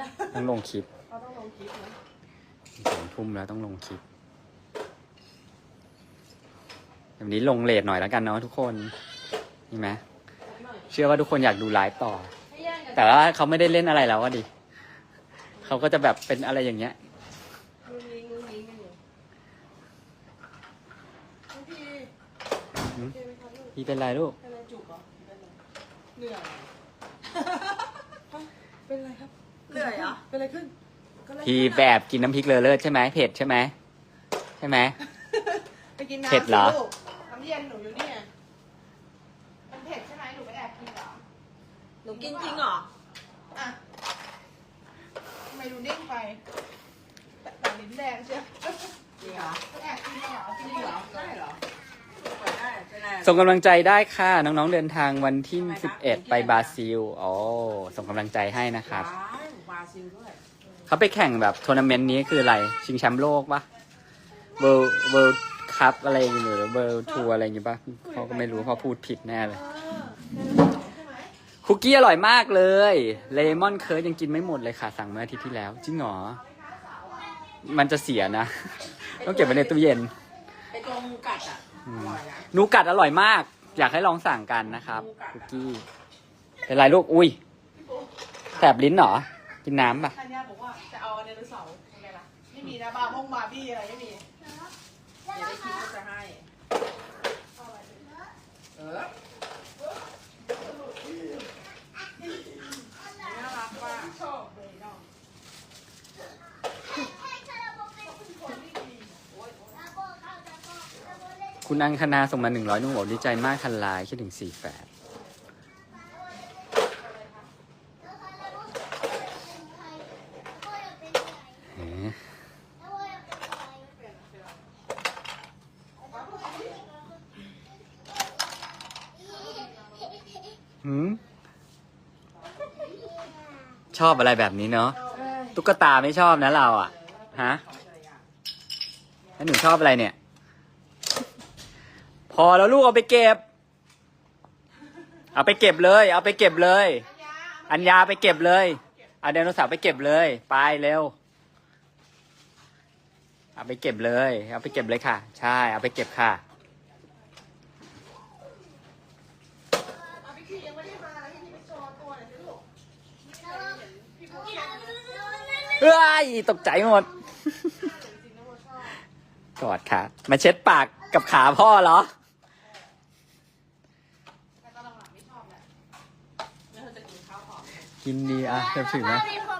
แล้ว ต้องลงคลิปเขาต้องลงคลิปนะสองทุ่มแล้วต้องลงคลิปแบบนี้ลงเลทหน่อยแล้วกันเนาะทุกคนนี่ไหมหน่อยเชื่อว่าทุกคนอยากดูไลฟ์ต่อ ให้แย่งกันแต่ว่าเขาไม่ได้เล่นอะไรแล้วอะดิเขาก็จะแบบเป็นอะไรอย่างเงี้ยงุ้งยิงงุ้งยิงกันอยู่น้องพี่หืม เจไหมครับลูกพี่เป็นไรลูกเป็นอะไรจุกเหรอเป็นอะไรเหนื่อย เป็นอะไรครับเห นื่อยเหรอเป็นอะไรขึ้นก็เลยพี่แบบกินน้ำพริกเลอเลิศใช่ไหมเผ็ดใช่ไหมใช่ไหม ไปกินน้ำเผ็ดเหรอ สิลูกน้ำเย็นหนูอยู่นี่ไงมันเผ็ดใช่ไหมหนูไปแอบกินเหรอ หนูกินจริงเหรอ อะทำไมดูนิ่งไปแต่แต่ลิ้นแดงเชียวจริงเหรอไปแอบกินเหรอกินเหรอได้เหรอเปิดได้เป็นไรส่งกำลังใจได้ค่ะ น้องๆเดินทางวันที่ทำไมคะ11 ไปบราซิลโอ้ส่งกำลังใจให้นะครับ ว้า วบราซิลด้วยเขาไปแข่งแบบทัวร์นาเมนต์นี้คืออะไร ชิงแชมป์โลกปะเวิลด์เวิลด์คัพอะไรอย่างเงี้ยหรือเวิลด์ทัวร์อะไรอย่างเงี้ยปะเขาก็ไม่รู้เพราะพูดผิดแน่เลยเออใช่ไหมคุกกี้อร่อยมากเลย เลมอนเคิร์ดยังกินไม่หมดเลยค่ะ สั่งเมื่ออาทิตย์ที่แล้ว จริงเหรอ มันจะเสียนะ ต้องเก็บไว้ในตู้เย็น ไอตัวงูกัดอะอร่อยนะนูกัดอร่อยมาก อยากให้ลองสั่งกันนะครับคุกกี้เป็นไรลูกอุ้ยแสบลิ้นเหรอ กินน้ำป่ะธัญญาบอกว่าจะเอาไดโนเสาร์ทำไงล่ะไม่มีนะบาร์บงบาร์บี้อะไรไม่มี เดี๋ยวได้คิดว่าจะให้ เออน่ารักว่ะชอบเลยเนาะคุณอังคณาส่งมาหนึ่งร้อยนุ่งบอกดีใจมากทันไลน์คิดถึงสี่แปด หืมชอบอะไรแบบนี้เนาะตุ๊กตาไม่ชอบนะเราอะฮะแล้วหนูชอบอะไรเนี่ย พอแล้วลูกเอาไปเก็บ เอาไปเก็บเลย เอาไปเก็บเลย อัญญาไปเก็บเลยเอาไดโนเสาร์ไปเก็บเลย ไปเร็วเอาไปเก็บเลย เอาไปเก็บเลยค่ะ ใช่ เอาไปเก็บค่ะ เอา พี่ยังไม่ได้มาแล้วพี่ไปโชว์ตัวหน่อยสิลูกพี่พูดเห็นจเฮ้ยตกใจหมด กอดค่ะ มาเช็ดปากกับขาพ่อเหรอแต่ตอนหลังๆไม่ชอะเธอจะกินดีอะเธอถือไหม มีคน